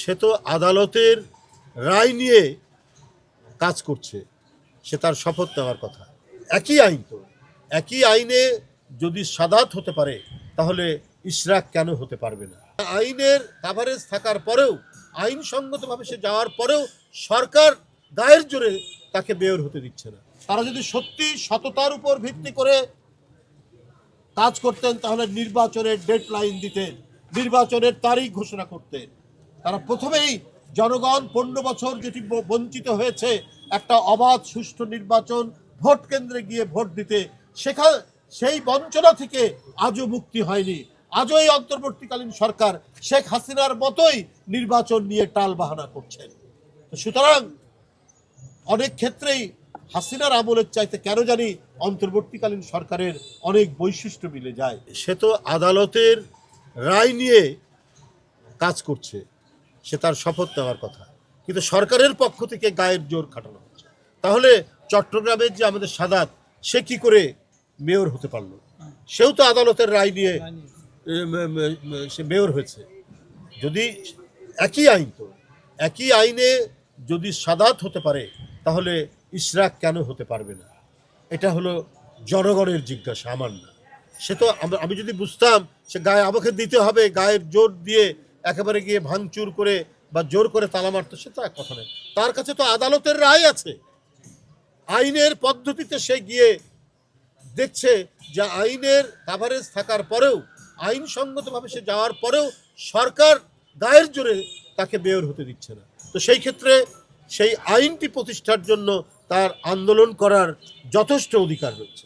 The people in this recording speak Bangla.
সে তো আদালতের রায় নিয়ে কাজ করছে। সে তার শপথ নেওয়ার কথা। একই আইন তো। একই আইনে যদি সাদাত হতে পারে, তাহলে ইশরাক কেন হতে পারবে না? আইনের কাভারেজ থাকার পরেও, আইনসঙ্গতভাবে সে যাওয়ার পরেও সরকার গায়ের জোরে তাকে বের হতে দিচ্ছে না। তারা যদি সত্যি সততার উপর ভিত্তি করে কাজ করতেন, তাহলে নির্বাচনের ডেড লাইন দিতেন, নির্বাচনের তারিখ ঘোষণা করতেন। তারা প্রথমেই জনগণ পনেরো বছর যেটি বঞ্চিত হয়েছে, একটা অবাধ, সুষ্ঠু নির্বাচন, ভোট কেন্দ্রে গিয়ে ভোট দিতে, সেখান, সেই বঞ্চনা থেকে আজও মুক্তি হয়নি। আজও এই অন্তর্বর্তীকালীন সরকার শেখ হাসিনার মতোই নির্বাচন নিয়ে টাল বাহানা করছেন সুতরাং অনেক ক্ষেত্রেই হাসিনার আমলের চাইতে কেন জানি অন্তর্বর্তীকালীন সরকারের অনেক বৈশিষ্ট্য মিলে যায়। সে তো আদালতের রায় নিয়ে কাজ করছে। সে তার শপথ নেওয়ার কথা। কিন্তু সরকারের পক্ষ থেকে গায়ের জোর খাটানো হচ্ছে। তাহলে চট্টগ্রামের যে আমাদের সাদাত, সে কি করে মেয়র হতে পারল? সেও তো আদালতের রায় নিয়ে সে মেয়র হয়েছে। যদি একই আইন তো, একই আইনে যদি সাদাত হতে পারে, তাহলে ইশরাক কেন হতে পারবে না? এটা হলো জনগণের জিজ্ঞাসা, আমার না। সে তো আমি যদি বুঝতাম, সে গায়ে আমাকে দিতে হবে, গায়ের জোর দিয়ে একেবারে গিয়ে ভাঙচুর করে বা জোর করে তালা মারতো, সে তো এক কথা নেই তার কাছে তো আদালতের রায় আছে। আইনের পদ্ধতিতে সে গিয়ে দেখছে যে আইনের কাভারেজ থাকার পরেও, আইনসঙ্গতভাবে সে যাওয়ার পরেও সরকার গায়ের জোরে তাকে বের হতে দিচ্ছে না। তো সেই ক্ষেত্রে সেই আইনটি প্রতিষ্ঠার জন্য তার আন্দোলন করার যথেষ্ট অধিকার রয়েছে।